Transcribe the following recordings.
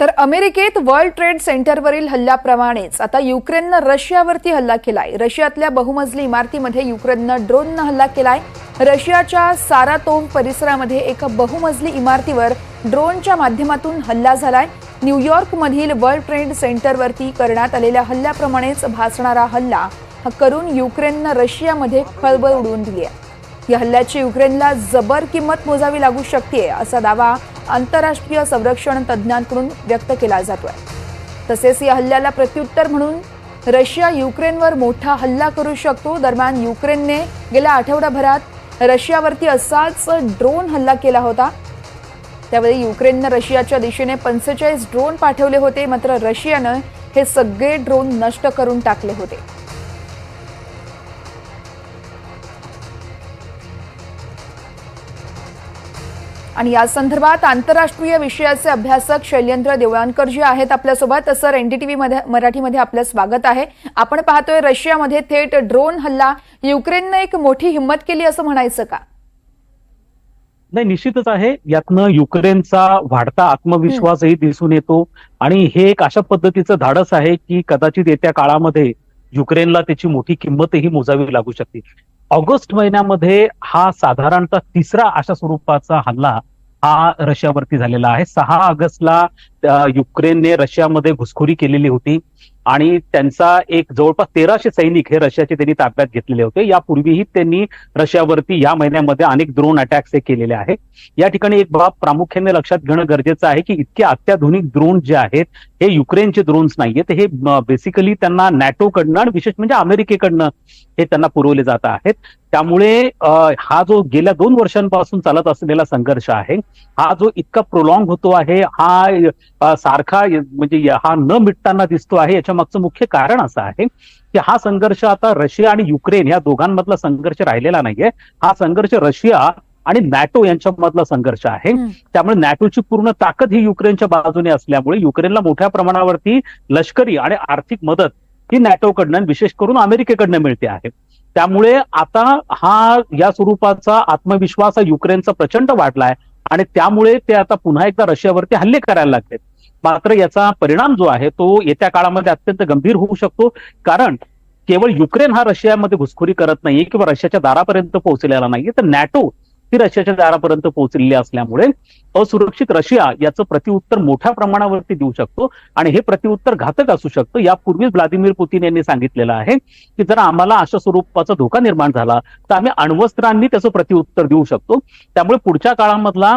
तर अमेरिकेत world trade सेंटरवरील हल्ल्याप्रमाणेच आता युक्रेननं रशियावरती हल्ला केलाय. रशियातल्या बहुमजली इमारतीमध्ये युक्रेननं ड्रोननं हल्ला केलाय. रशियाच्या सारातोम परिसरामध्ये एका बहुमजली इमारतीवर ड्रोनच्या माध्यमातून हल्ला झालाय. न्यूयॉर्कमधील वर्ल्ड ट्रेड सेंटरवरती करण्यात आलेल्या हल्ल्याप्रमाणेच भासणारा हल्ला हा करून युक्रेननं रशियामध्ये खळबळ उडवून दिली आहे या हल्ल्याची युक्रेनला जबर किंमत मोजावी लागू शकते असा दावा आंतरराष्ट्रीय संरक्षण तज्ज्ञांकडून व्यक्त केला जातोय. तसेच या हल्ल्याला प्रत्युत्तर म्हणून रशिया युक्रेनवर मोठा हल्ला करू शकतो. दरम्यान युक्रेनने गेल्या आठवडाभरात रशियावरती असाच ड्रोन हल्ला केला होता. त्यावेळी युक्रेननं रशियाच्या दिशेने पंचेचाळीस ड्रोन पाठवले होते. मात्र रशियानं हे सगळे ड्रोन नष्ट करून टाकले होते. आणि या संदर्भात आंतरराष्ट्रीय विषयाचे अभ्यासक शैलेंद्र देवळांकर जे आहेत आपल्यासोबत सर एनडीटीव्ही मध्ये मराठीमध्ये आपलं स्वागत आहे. आपण पाहतोय रशियामध्ये थेट ड्रोन हल्ला. युक्रेननं एक मोठी हिंमत केली असं म्हणायचं का? नाही निश्चितच आहे. यातनं युक्रेनचा वाढता आत्मविश्वासही दिसून येतो. आणि हे एक अशा पद्धतीचं धाडस आहे की कदाचित येत्या काळामध्ये युक्रेनला त्याची मोठी किंमतही मोजावी लागू शकते. ऑगस्ट महिन्यामध्ये हा साधारणतः तिसरा अशा स्वरूपाचा हल्ला हा रशियावरती झालेला आहे. सहा ऑगस्टला युक्रेनने रशियामध्ये घुसखोरी केलेली होती. आणि त्यांचा एक जवळपास तेराशे सैनिक हे रशियाचे त्यांनी ताब्यात घेतलेले होते. यापूर्वीही त्यांनी रशियावरती या महिन्यामध्ये अनेक ड्रोन अटॅक्स हे केलेले आहेत. या ठिकाणी एक बाब प्रामुख्याने लक्षात घेणं गरजेचं आहे की इतके अत्याधुनिक ड्रोन जे आहेत हे युक्रेनचे ड्रोन्स नाहीयेत. हे बेसिकली त्यांना नॅटोकडनं आणि विशेष म्हणजे अमेरिकेकडनं हे त्यांना पुरवले जात आहेत. त्यामुळे हा जो गेल्या दोन वर्षांपासून चालत असलेला संघर्ष आहे हा जो इतका प्रोलॉंग होतो आहे हा सारखा म्हणजे हा न मिटताना दिसतो आहे. याच्या मागचं मुख्य कारण असं आहे की हा संघर्ष आता रशिया आणि युक्रेन या दोघांमधला संघर्ष राहिलेला नाहीये. हा संघर्ष रशिया आणि नॅटो यांच्यामधला संघर्ष आहे. त्यामुळे नॅटोची पूर्ण ताकद ही युक्रेनच्या बाजूने असल्यामुळे युक्रेनला मोठ्या प्रमाणावरती लष्करी आणि आर्थिक मदत ही नॅटोकडनं विशेष करून अमेरिकेकडनं मिळते आहे. त्यामुळे आता हा या स्वरूपाचा आत्मविश्वास हा युक्रेनचा प्रचंड वाढलाय आणि त्यामुळे ते आता पुन्हा एकदा रशियावरती हल्ले करायला लागलेत. मात्र याचा परिणाम जो आहे तो येत्या काळामध्ये अत्यंत गंभीर होऊ शकतो. कारण केवळ युक्रेन हा रशियामध्ये घुसखोरी करत नाहीये किंवा रशियाच्या दारापर्यंत पोहोचलेला नाहीये. तर नॅटो ती रशियाच्या दारापर्यंत पोहोचलेली असल्यामुळे असुरक्षित रशिया याचं प्रत्युत्तर मोठ्या प्रमाणावरती देऊ शकतो. आणि हे प्रतिउत्तर घातक असू शकतं. यापूर्वीच व्लादिमीर पुतीन यांनी सांगितलेलं आहे की जर आम्हाला अशा स्वरूपाचा धोका निर्माण झाला तर आम्ही अण्वस्त्रांनी त्याचं प्रत्युत्तर देऊ शकतो. त्यामुळे पुढच्या काळामधला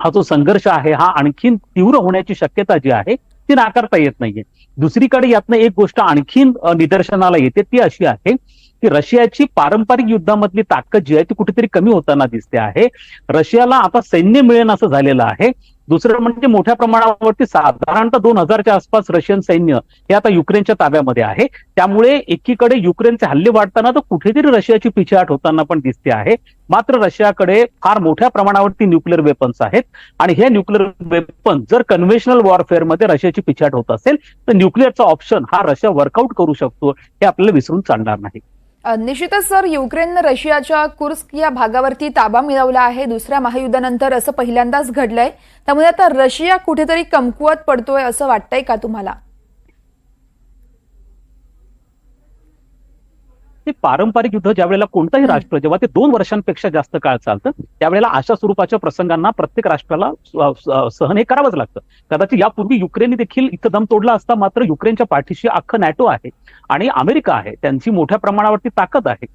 हा जो संघर्ष आहे हा आणखीन तीव्र होण्याची शक्यता जी आहे ती नाकारता येत नाहीये. दुसरीकडे यातनं एक गोष्ट आणखीन निदर्शनाला येते ती अशी आहे की रशियाची पारंपरिक युद्धामधली ताकद जी आहे ती कुठेतरी कमी होताना दिसते आहे. रशियाला आता सैन्य मिळेन असं झालेलं आहे. दुसरं म्हणजे मोठ्या प्रमाणावरती साधारणतः दोन हजारच्या आसपास रशियन सैन्य हे आता युक्रेनच्या ताब्यामध्ये आहे. त्यामुळे एकीकडे युक्रेनचे हल्ले वाढताना तर कुठेतरी रशियाची पिछेहाट होताना पण दिसते आहे. मात्र रशियाकडे फार मोठ्या प्रमाणावरती न्यूक्लिअर वेपन्स आहेत. आणि हे न्यूक्लिअर वेपन जर कन्व्हेन्शनल वॉरफेअरमध्ये रशियाची पिछेहाट होत असेल तर न्यूक्लिअरचा ऑप्शन हा रशिया वर्कआउट करू शकतो हे आपल्याला विसरून चालणार नाही. निश्चितच सर युक्रेननं रशियाच्या कुर्स्क या भागावरती ताबा मिळवला आहे. दुसऱ्या महायुद्धानंतर असं पहिल्यांदाच घडलंय. त्यामुळे आता रशिया कुठेतरी कमकुवत पडतोय असं वाटतंय का तुम्हाला? हे पारंपरिक युद्ध ज्या वेळेला कोणतंही राष्ट्र जेव्हा ते दोन वर्षांपेक्षा जास्त काळ चालतं त्यावेळेला अशा स्वरूपाच्या प्रसंगांना प्रत्येक राष्ट्राला सहन हे करावंच लागतं. कदाचित यापूर्वी युक्रेनने देखील इथं दम तोडला असता मात्र युक्रेनच्या पाठीशी अख्खं नॅटो आहे आणि अमेरिका आहे. त्यांची मोठ्या प्रमाणावरती ताकद आहे.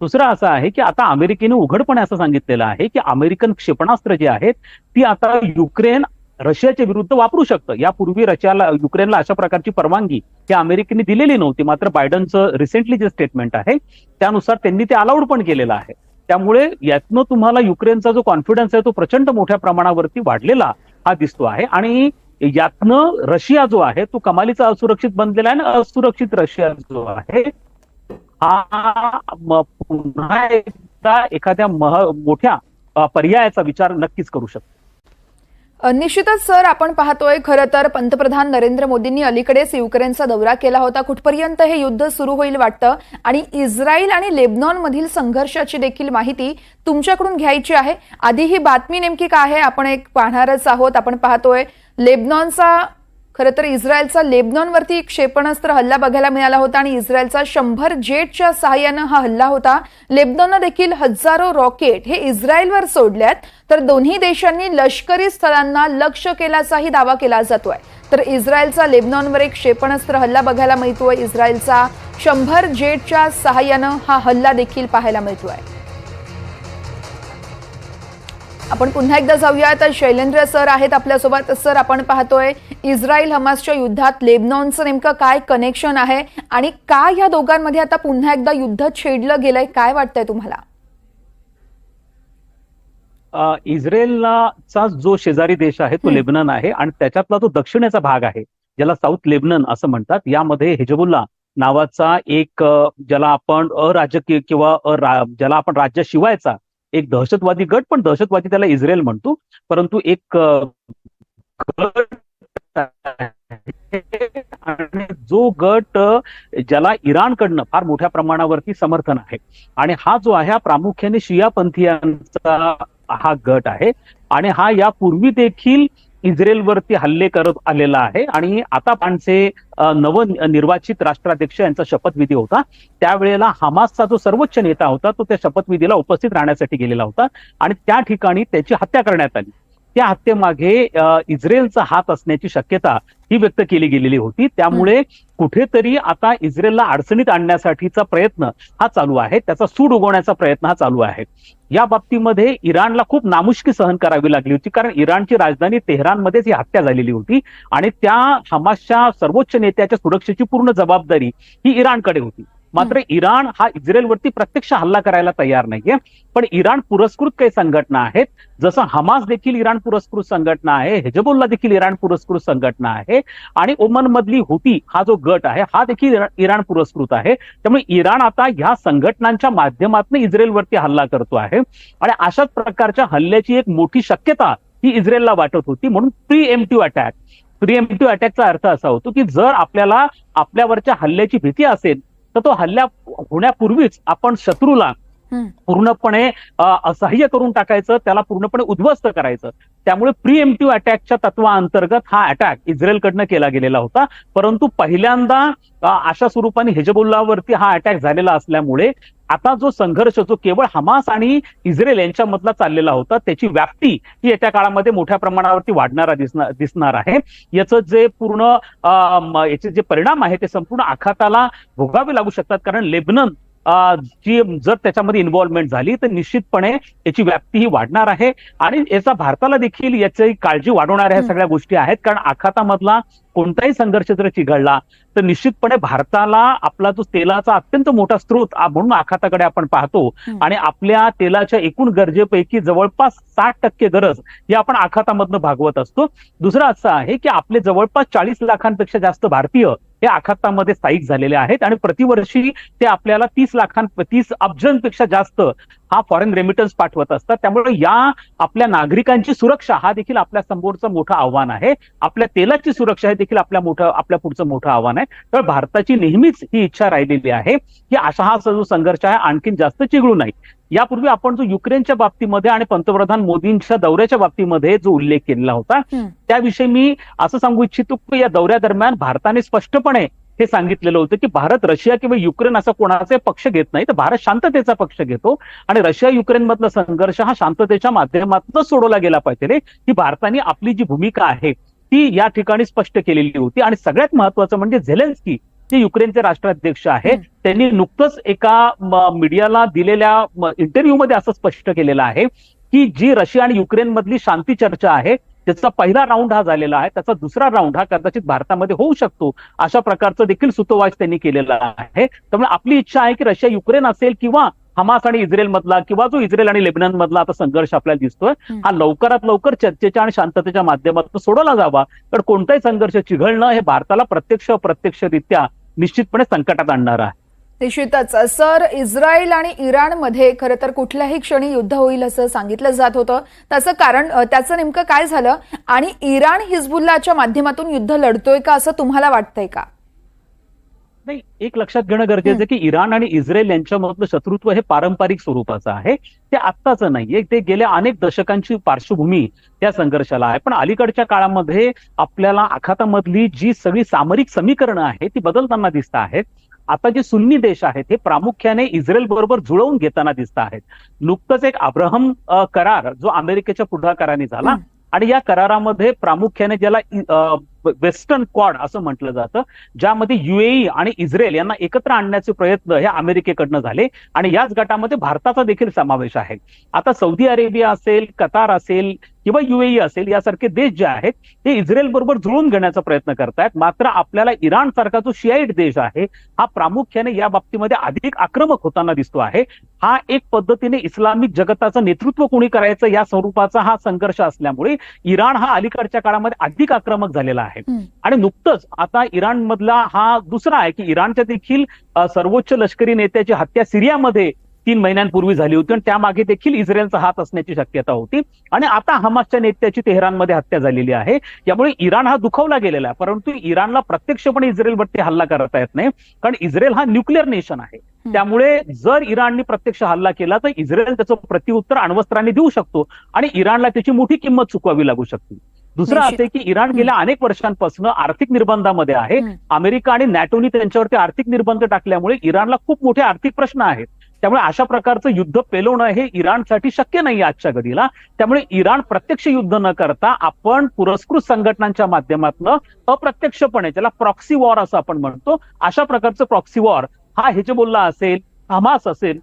दुसरं असं आहे की आता अमेरिकेने उघडपणे असं सांगितलेलं आहे की अमेरिकन क्षेपणास्त्र जे आहेत ती आता युक्रेन रशियाच्या विरुद्ध वापरू शकतं. यापूर्वी रशियाला युक्रेनला अशा प्रकारची परवानगी ही अमेरिकेने दिलेली नव्हती मात्र बायडनचं रिसेंटली जे स्टेटमेंट आहे त्यानुसार त्यांनी ते अलाउड पण केलेलं आहे. त्यामुळे यातनं तुम्हाला युक्रेनचा जो कॉन्फिडन्स आहे तो प्रचंड मोठ्या प्रमाणावरती वाढलेला हा दिसतो आहे. आणि यातनं रशिया जो आहे तो कमालीचा असुरक्षित बनलेला आहे आणि असुरक्षित रशिया जो आहे हा पुन्हा एकदा एखाद्या मोठ्या पर्यायाचा विचार नक्कीच करू शकतो. निश्चितच सर आपण पाहतोय खरं तर पंतप्रधान नरेंद्र मोदींनी अलीकडेच युक्रेनचा दौरा केला होता. कुठपर्यंत हे युद्ध सुरू होईल वाटतं? आणि इस्रायल आणि लेबनॉन मधील संघर्षाची देखील माहिती तुमच्याकडून घ्यायची आहे. आधी ही बातमी नेमकी काय आहे? आपण एक पाहणारच आहोत. आपण पाहतोय लेबनॉनचा खरं तर इस्रायलचा लेबनॉनवरती क्षेपणास्त्र हल्ला बघायला मिळाला होता आणि इस्रायलचा शंभर जेटच्या सहाय्यानं हा हल्ला होता. लेबनॉननं देखील हजारो रॉकेट हे इस्रायलवर सोडल्यात. तर दोन्ही देशांनी लष्करी स्थळांना लक्ष केल्याचाही दावा केला जातोय. तर इस्रायलचा लेबनॉनवर एक क्षेपणास्त्र हल्ला बघायला मिळतोय. इस्रायलचा शंभर जेटच्या सहाय्यानं हा हल्ला देखील पाहायला मिळतोय. आपण पुन्हा एकदा जाऊया. तर शैलेंद्र सर आहेत आपल्यासोबत. सर आपण पाहतोय इस्रायल हमासच्या युद्धात लेबनॉनचं नेमकं काय कनेक्शन आहे आणि का या दोघांमध्ये आता पुन्हा एकदा युद्ध छेडलं गेलंय? काय वाटतंय तुम्हाला? इस्रायलचा जो शेजारी देश आहे तो. लेबनन आहे आणि त्याच्यातला जो दक्षिणेचा भाग आहे ज्याला साऊथ लेबनन असं म्हणतात यामध्ये हेजबुल्ला नावाचा एक ज्याला आपण अराजकीय किंवा ज्याला आपण राज्याशिवायचा एक दहशतवादी गट पण दहशतवादी त्याला इस्रायल म्हणतो. परंतु एक आणि जो गट ज्याला इराणकडनं फार मोठ्या प्रमाणावरती समर्थन आहे. आणि हा जो आहे हा प्रामुख्याने शियापंथीयांचा हा गट आहे. आणि हा यापूर्वी देखील इस्रायलवरती हल्ले करत आलेला आहे. आणि आता पानचे नवनिर्वाचित राष्ट्राध्यक्ष यांचा शपथविधी होता. त्यावेळेला हमासचा जो सर्वोच्च नेता होता तो त्या शपथविधीला उपस्थित राहण्यासाठी गेलेला होता. आणि त्या ठिकाणी त्याची हत्या करण्यात आली. त्या हत्येमागे अ, इस्रायलचा हात असण्याची शक्यता ही व्यक्त केली गेलेली होती. त्यामुळे कुठेतरी आता इस्रायलला अडचणीत आणण्यासाठीचा प्रयत्न हा चालू आहे. त्याचा सूड उगवण्याचा प्रयत्न हा चालू आहे. या बाबतीमध्ये इराणला खूप नामुष्की सहन करावी लागली होती. कारण इराणची राजधानी तेहरानमध्येच ही हत्या झालेली होती आणि त्या हमासच्या सर्वोच्च नेत्याच्या सुरक्षेची पूर्ण जबाबदारी ही इराणकडे होती. मात्र इराण हा इस्रायलवरती प्रत्यक्ष हल्ला करायला तयार नाहीये. पण इराण पुरस्कृत काही संघटना आहेत. जसं हमास देखील इराण पुरस्कृत संघटना आहे हेजबुल्ला देखील इराण पुरस्कृत संघटना आहे आणि ओमन मधली हुती हा जो गट आहे हा देखील इरा- इराण पुरस्कृत आहे. त्यामुळे इराण आता ह्या संघटनांच्या माध्यमातून इस्रायलवरती हल्ला करतो आहे. आणि अशाच प्रकारच्या हल्ल्याची एक मोठी शक्यता ही इस्रायलला वाटत होती म्हणून preemptive attack. Preemptive अटॅकचा अर्थ असा होतो की जर आपल्याला आपल्यावरच्या हल्ल्याची भीती असेल तर तो हल्ला होण्यापूर्वीच आपण शत्रूला. पूर्णपणे असह्य करून टाकायचं त्याला पूर्णपणे उद्ध्वस्त करायचं त्यामुळे प्री एमटिव्ह अटॅकच्या तत्वाअंतर्गत हा अटॅक इस्रायलकडनं केला गेलेला होता परंतु पहिल्यांदा अशा स्वरूपाने हेजबुल्लावरती हा अटॅक झालेला असल्यामुळे आता जो संघर्ष जो केवळ हमास आणि इस्रायल यांच्यामधला चाललेला होता त्याची व्याप्ती ही येत्या काळामध्ये मोठ्या प्रमाणावरती वाढणारा दिसणार दिसणार आहे. याचं जे पूर्ण याचे जे परिणाम आहे ते संपूर्ण आखाताला भोगावे लागू शकतात. कारण लेबनन जी जर त्याच्यामध्ये इन्व्हॉल्वमेंट झाली तर निश्चितपणे याची व्याप्ती ही वाढणार आहे. आणि याचा भारताला देखील याची काळजी वाढवणाऱ्या ह्या. सगळ्या गोष्टी आहेत. कारण आखातामधला कोणताही संघर्ष जर चिघळला तर निश्चितपणे भारताला आपला जो तेलाचा अत्यंत मोठा स्रोत म्हणून आखाताकडे आपण पाहतो. आणि आपल्या तेलाच्या एकूण गरजेपैकी जवळपास साठ टक्के गरज ही आपण आखातामधनं भागवत असतो दुसरं असं आहे की आपले जवळपास चाळीस लाखांपेक्षा जास्त भारतीय हे आखातामध्ये स्थायिक झालेले आहेत आणि प्रतिवर्षी ते आपल्याला तीस लाखां तीस अब्जांपेक्षा जास्त हा फॉरेन रेमिटन्स पाठवत असतात. त्यामुळे या आपल्या नागरिकांची सुरक्षा हा देखील आपल्या समोरचं मोठं आव्हान आहे. आपल्या तेलाची सुरक्षा हे देखील आपल्या मोठं आपल्या पुढचं मोठं आव्हान आहे. तर भारताची नेहमीच ही इच्छा राहिलेली आहे की अशा हा जो संघर्ष आहे आणखीन जास्त चिघळू नाही यापूर्वी आपण जो युक्रेनच्या बाबतीमध्ये आणि पंतप्रधान मोदींच्या दौऱ्याच्या बाबतीमध्ये जो उल्लेख केलेला होता. त्याविषयी मी असं सांगू इच्छितो की या दौऱ्यादरम्यान भारताने स्पष्टपणे हे सांगितलेलं होतं की भारत रशिया किंवा युक्रेन असा कोणाचे पक्ष घेत नाही. तर भारत शांततेचा पक्ष घेतो आणि रशिया युक्रेन मधला संघर्ष हा शांततेच्या माध्यमातून सोडवला गेला पाहिजे रे. ही भारताने आपली जी भूमिका आहे ती या ठिकाणी स्पष्ट केलेली होती. आणि सगळ्यात महत्वाचं म्हणजे झेलेन्स्की जे युक्रेनचे राष्ट्राध्यक्ष आहे. त्यांनी नुकतंच एका मीडियाला दिलेल्या इंटरव्ह्यूमध्ये असं स्पष्ट केलेलं आहे की जी रशिया आणि युक्रेन मधली शांती चर्चा आहे त्याचा पहिला राऊंड हा झालेला आहे. त्याचा दुसरा राऊंड हा कदाचित भारतामध्ये होऊ शकतो. अशा प्रकारचं देखील सुतोवाच त्यांनी केलेला आहे. त्यामुळे आपली इच्छा आहे की रशिया युक्रेन असेल किंवा हमास आणि इस्रायल मधला किंवा जो इस्रायल आणि लेबनन मधला आता संघर्ष आपल्याला दिसतोय हं. हा लवकरात लवकर चर्चेच्या आणि शांततेच्या माध्यमातून सोडवला जावा. कारण कोणताही संघर्ष चिघळणं हे भारताला प्रत्यक्ष अप्रत्यक्षरित्या निश्चितपणे संकटात आणणार आहे. निश्चितच सर इस्रायल आणि इराणमध्ये खरं तर कुठल्याही क्षणी युद्ध होईल असं सांगितलं जात होतं. त्याचं कारण त्याचं नेमकं काय झालं? आणि इराण हिजबुल्लाच्या माध्यमातून युद्ध लढतोय का असं तुम्हाला वाटतंय का? नाही एक लक्षात घेणं गरजेचं की इराण आणि इस्रायल यांच्यामधलं शत्रुत्व हे पारंपरिक स्वरूपाचं आहे. ते आत्ताचं नाहीये. ते गेल्या अनेक दशकांची पार्श्वभूमी त्या संघर्षाला आहे. पण अलीकडच्या काळामध्ये आपल्याला आखातामधली जी सगळी सामरिक समीकरणं आहेत ती बदलताना दिसत आहेत. आता जे सुन्नी देश आहेत हे प्रामुख्याने इस्रायल बरोबर जुळवून घेताना दिसत आहेत नुकतंच एक अब्राहम करार जो अमेरिकेच्या पुढाकाराने झाला. आणि या करारामध्ये प्रामुख्याने ज्याला वेस्टर्न क्वाड असं म्हटलं जातं ज्यामध्ये युएई आणि इस्रायल यांना एकत्र आणण्याचे प्रयत्न हे अमेरिकेकडनं झाले आणि याच गटामध्ये भारताचा देखील समावेश आहे. आता सौदी अरेबिया असेल कतार असेल किंवा युएई असेल यासारखे देश जे आहेत ते इस्रायल बरोबर जुळून घेण्याचा प्रयत्न करतायत. मात्र आपल्याला इराण सारखा जो शियाईट देश आहे हा प्रामुख्याने या बाबतीमध्ये अधिक आक्रमक होताना दिसतो आहे. हा एक पद्धतीने इस्लामिक जगताचं नेतृत्व कोणी करायचं या स्वरूपाचा हा संघर्ष असल्यामुळे इराण हा अलीकडच्या काळामध्ये अधिक आक्रमक झालेला आहे. हं. आणि नुकतंच आता इराण मधला हा दुसरा आहे की इराणच्या देखील सर्वोच्च लष्करी नेत्याची हत्या सिरियामध्ये तीन महिन्यांपूर्वी झाली होती आणि त्यामागे देखील इस्रायलचा हात असण्याची शक्यता होती. आणि आता हमासच्या नेत्याची तेहरानमध्ये हत्या झालेली आहे. त्यामुळे इराण हा दुखावला गेलेला आहे. परंतु इराणला प्रत्यक्षपणे इस्रायलवरती हल्ला करता येत नाही. कारण इस्रायल हा न्यूक्लिअर नेशन आहे. त्यामुळे जर इराणने प्रत्यक्ष हल्ला केला तर इस्रायल त्याचं प्रत्युत्तर अण्वस्त्रांनी देऊ शकतो आणि इराणला त्याची मोठी किंमत चुकवावी लागू शकते. दुसरं. असं की इराण गेल्या अनेक वर्षांपासून आर्थिक निर्बंधामध्ये आहे. अमेरिका आणि नॅटोनी त्यांच्यावरती आर्थिक निर्बंध टाकल्यामुळे इराणला खूप मोठे आर्थिक प्रश्न आहेत. त्यामुळे अशा प्रकारचं युद्ध पेलवणं हे इराणसाठी शक्य नाही आजच्या घडीला. त्यामुळे इराण प्रत्यक्ष युद्ध न करता आपण पुरस्कृत संघटनांच्या माध्यमातून अप्रत्यक्षपणे ज्याला प्रॉक्सी वॉर असं आपण म्हणतो अशा प्रकारचं प्रॉक्सी वॉर हा बोलला असेल हमास असेल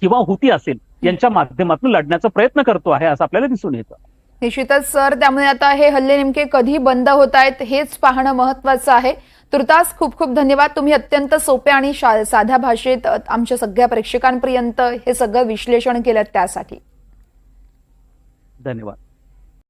किंवा हुती असेल यांच्या माध्यमातून लढण्याचा प्रयत्न करतो आहे असं आपल्याला दिसून येतं. निश्चितच सर त्यामुळे आता हे हल्ले नेमके कधी बंद होत आहेत हेच पाहणं महत्वाचं आहे. तुर्तास खूप खूप धन्यवाद. तुम्ही अत्यंत सोप्या आणि साध्या भाषेत आमच्या सगळ्या प्रेक्षकांपर्यंत हे सगळं विश्लेषण केलं त्यासाठी. धन्यवाद.